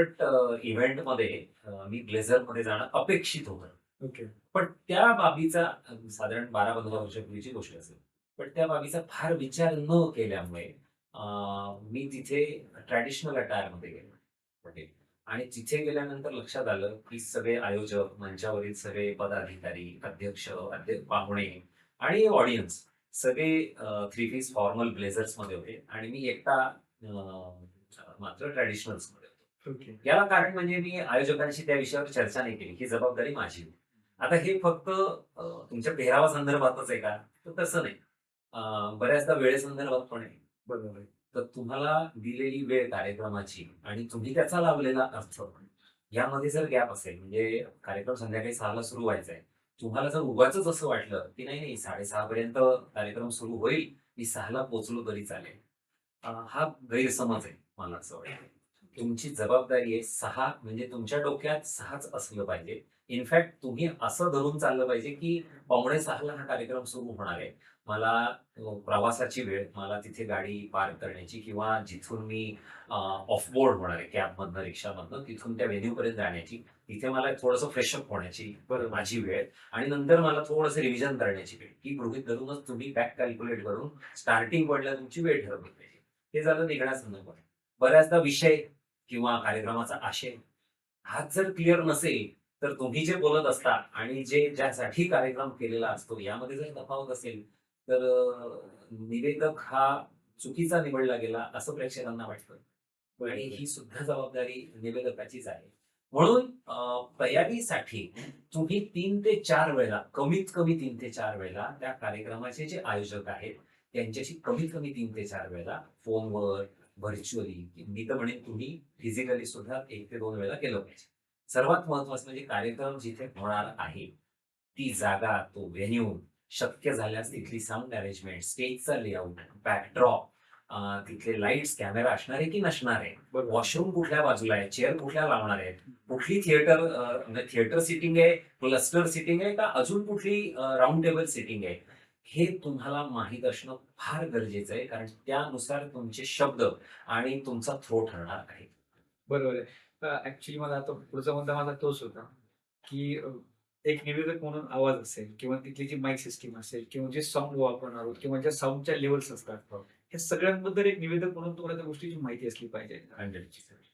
Corporate इव्हेंटमध्ये अ, मी ब्लेझरमध्ये जाणं अपेक्षित होतं. ओके पण त्या बाबीचा साधारण बारा पंधरा वर्षापूर्वीची गोष्ट असेल. पण त्या बाबीचा फार विचार न केल्यामुळे मी तिथे ट्रॅडिशनल अटायरमध्ये गेलो. पटेल आणि तिथे गेल्यानंतर लक्षात आलं की सगळे आयोजक मंचावरील सगळे पदाधिकारी अध्यक्ष अध्यक्ष पाहुणे आणि ऑडियन्स सगळे थ्री पीस फॉर्मल ब्लेझर्समध्ये होते. आणि मी एकटा मात्र ट्रॅडिशनल्समध्ये होतो. ओके याला कारण म्हणजे मी आयोजकांशी त्या विषयावर चर्चा नाही केली. ही जबाबदारी माझी होती. आता हे फक्त तुमच्या पेहरावा संदर्भातच आहे का? तर तसं नाही. बऱ्याचदा वेळेसंदर्भात पण आहे. बरोबर तर तुम्हाला दिलेली वेळ कार्यक्रमाची आणि तुम्ही त्याचा लावलेला अर्थ यामध्ये जर गॅप असेल म्हणजे कार्यक्रम संध्याकाळी सहाला सुरू व्हायचा आहे. तुम्हाला जर उगाच असं वाटलं की नाही नाही साडेसहा पर्यंत कार्यक्रम सुरू होईल मी सहाला पोहोचलो तरी चालेल. हा गैरसमज आहे मला असं वाटतं. तुमची जबाबदारी आहे सहा म्हणजे तुमच्या डोक्यात सहाच असलं पाहिजे. इनफॅक्ट तुम्ही असं धरून चाललं पाहिजे की पावणे सहाला हा कार्यक्रम सुरू होणार आहे. मला प्रवासाची वेळ मला तिथे गाडी पार्क करण्याची किंवा जिथून मी ऑफबोर्ड होणार आहे कॅबमधनं रिक्षामधनं तिथून त्या व्हेन्यू पर्यंत जाण्याची तिथे मला थोडंसं फ्रेशअप होण्याची. माझी वेळ. आणि नंतर मला थोडंसं रिव्हिजन करण्याची वेळ ही गृहित धरूनच तुम्ही बॅक कॅल्क्युलेट करून स्टार्टिंग पॉईंटला तुमची वेळ ठरवली पाहिजे. हे झालं निघण्यासंदर्भात बऱ्याचदा विषय किंवा कार्यक्रमाचा आशय हाच जर क्लिअर नसेल तर तुम्ही जे बोलत असता आणि जे ज्यासाठी कार्यक्रम केलेला असतो यामध्ये जर तफावत असेल तर निवेदक हा चुकीचा निवडला गेला असं प्रेक्षकांना वाटतं. आणि ही सुद्धा जबाबदारी निवेदकाचीच आहे. म्हणून तयारीसाठी तुम्ही तीन ते चार वेळा कमीत कमी तीन ते चार वेळा त्या कार्यक्रमाचे जे आयोजक आहेत त्यांच्याशी कमीत कमी तीन ते चार वेळा फोनवर व्हर्च्युअली मी तर म्हणेन तुम्ही फिजिकली सुद्धा एक ते दोन वेळा केलं पाहिजे. सर्वात महत्वाचं म्हणजे कार्यक्रम जिथे होणार आहे ती जागा तो व्हेन्यू शक्य झाल्यास तिथली साऊंड अरेंजमेंट स्टेजचा लेआउट बॅकड्रॉप तिथले लाईट्स कॅमेरा असणार आहे की नसणार आहे वॉशरूम कुठल्या बाजूला आहे चेअर कुठल्या लावणार आहेत कुठली थिएटर थिएटर सिटिंग आहे क्लस्टर सिटिंग आहे का अजून कुठली राऊंड टेबल सिटिंग आहे? हे तुम्हाला माहीत असणं फार गरजेचं आहे कारण त्यानुसार तुमचे शब्द आणि तुमचा थ्रो ठरणार आहे. बरोबर आहे. ऍक्च्युली मला आता पुढचा मुद्दा माझा तोच होता की एक निवेदक म्हणून आवाज असेल किंवा तिथली जी माईक सिस्टीम असेल किंवा जे साऊंड वापरणार आहोत किंवा ज्या साऊंडच्या लेवल्स असतात हे. सगळ्यांबद्दल एक निवेदक म्हणून तुम्हाला त्या गोष्टीची माहिती असली पाहिजे.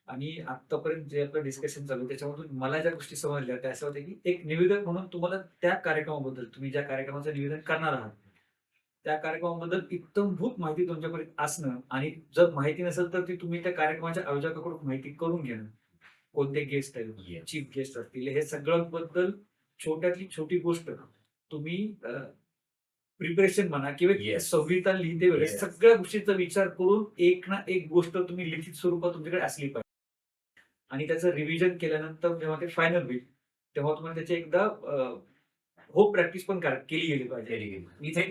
आणि आतापर्यंत जे आपलं डिस्कशन चालू त्याच्यामधून मला ज्या गोष्टी समजल्या त्या असं होत्या की एक निवेदक म्हणून तुम्हाला त्या कार्यक्रमाबद्दल तुम्ही ज्या कार्यक्रमाचं निवेदन करणार आहात त्या कार्यक्रमाबद्दल इत्तमभूत माहिती तुमच्यापर्यंत असणं आणि जर माहिती नसेल तर ती तुम्ही त्या कार्यक्रमाच्या आयोजकाकडून माहिती करून घेणं कोणते गेस्ट आहेत. चीफ गेस्ट असतील हे सगळ्यांबद्दल छोट्यातली छोटी गोष्ट तुम्ही प्रिपरेशन म्हणा किंवा. संहिता लिहिते वेळेस. सगळ्या गोष्टींचा विचार करून एक ना एक गोष्ट तुम्ही लिखित स्वरूपात तुमच्याकडे असली पाहिजे आणि त्याचं रिव्हिजन केल्यानंतर जेव्हा ते फायनल होईल तेव्हा तुम्हाला त्याची एकदा हो प्रॅक्टिस पण केली गेली पाहिजे